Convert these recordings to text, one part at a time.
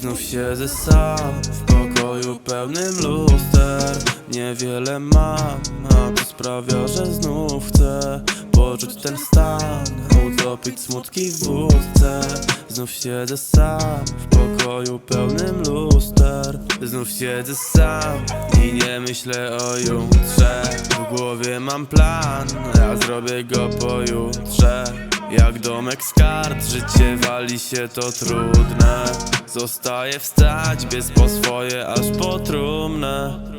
Znów siedzę sam w pokoju pełnym luster. Niewiele mam, a to sprawia, że znów chcę Poczuć ten stan, utopić smutki w wódce Znów siedzę sam w pokoju pełnym luster. Znów siedzę sam i nie myślę o jutrze. W głowie mam plan, ja zrobię go pojutrze. Jak domek z kart, życie wali się to trudne. Zostaje wstać, biec po swoje, aż po trumnę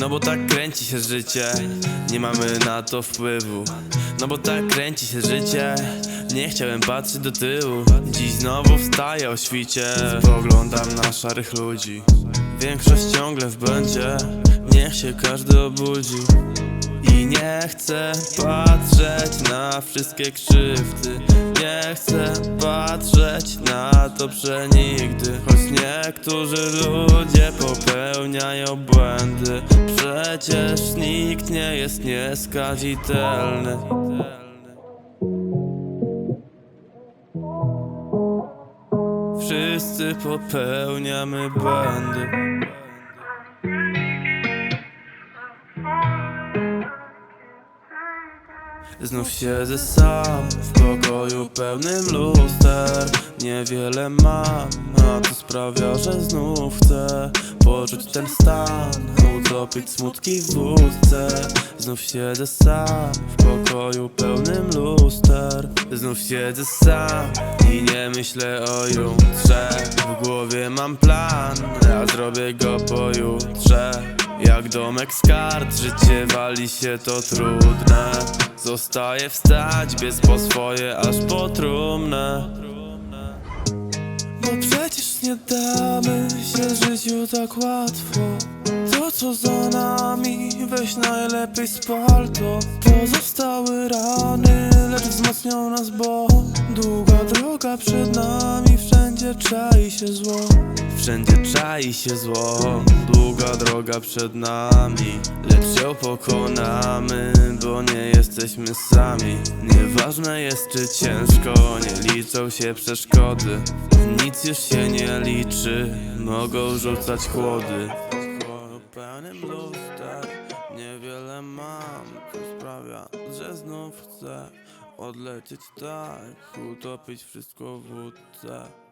no bo tak kręci się życie, nie mamy na to wpływu. No bo tak kręci się życie, nie chciałem patrzeć do tyłu. Dziś znowu wstaję o świcie, spoglądam na szarych ludzi. Większość ciągle w błędzie, niech się każdy obudzi. I nie chcę patrzeć na wszystkie krzywdy Nie chcę patrzeć na to przenigdy Choć niektórzy ludzie popełniają błędy. Przecież nikt nie jest nieskazitelny. Wszyscy popełniamy błędy Znów siedzę sam w pokoju pełnym luster. Niewiele mam, a to sprawia, że znów chcę Poczuć ten stan, utopić smutki w wódce. Znów siedzę sam w pokoju pełnym luster. Znów siedzę sam i nie myślę o jutrze. W głowie mam plan, ja zrobię go pojutrze jak domek z kart, życie wali się to trudne. Zostaje wstać, biec po swoje, aż po trumnę Bo przecież nie damy się życiu tak łatwo. To co za nami, weź najlepiej spal to Pozostały rany, lecz wzmocnią nas bo Długa droga przed nami, wszędzie czai się zło. Wszędzie czai się zło, długa droga przed nami. Lecz ją pokonamy, bo nie jesteśmy sami. Nieważne jest czy ciężko, nie liczą się przeszkody. Nic już się nie liczy, mogą rzucać chłody. Pełnym luster, niewiele mam sprawia, że znów chcę odlecieć tak Utopić wszystko w wódce